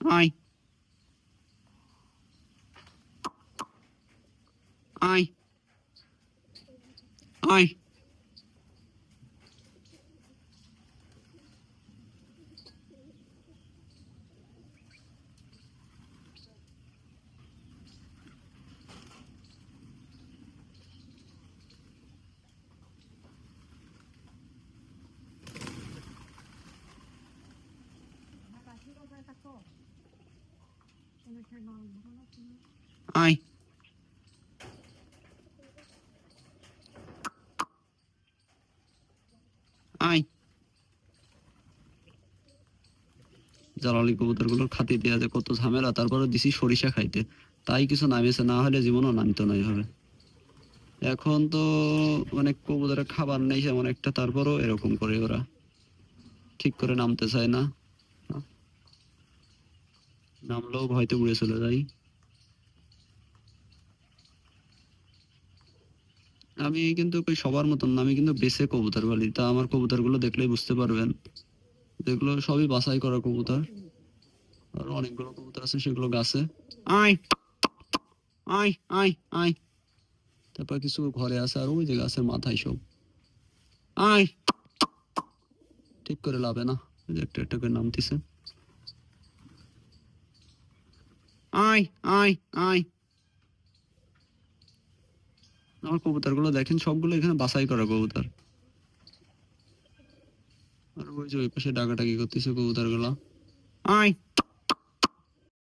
আয় আয় আয় আয় আয় জালালি কবুতরগুলোর খাতি দেওয়া যে কত ঝামেলা, তারপরে দিছি সরিষা খাইতে। তাই কিছু নামিয়েছে, না হলে জীবনও নামিত না এইভাবে এখন তো অনেক কবুতরের খাবার নেই, সেমন একটা, তারপরও এরকম করে ওরা। ঠিক করে নামতে চায় না। নামলেও ভয়তে উড়ে চলে যায়। আমি কিন্তু সবার মতন না, আমি কিন্তু বেছে কবুতর বলি তা আমার কবুতরগুলো দেখলেই বুঝতে পারবেন। যেগুলো সবই বাছাই করা কবুতর। আর অনেকগুলো কবুতর আছে, সেগুলো গাছে। আয়! আয়! আয়! আয়! তারপর কিছু ঘরে আছে, আর ওই যে গাছের মাথায় সব। আয়! ঠিক করে লাভে না। একটা একটা করে নামতেছে। আয় আয় আয়। আমার কবুতরগুলো দেখেন, সবগুলো এখানে বাছাই করা কবুতর। আর ওই যে ওই পাশে ডাকাটাকি করতেছে কবুতরগুলো আয়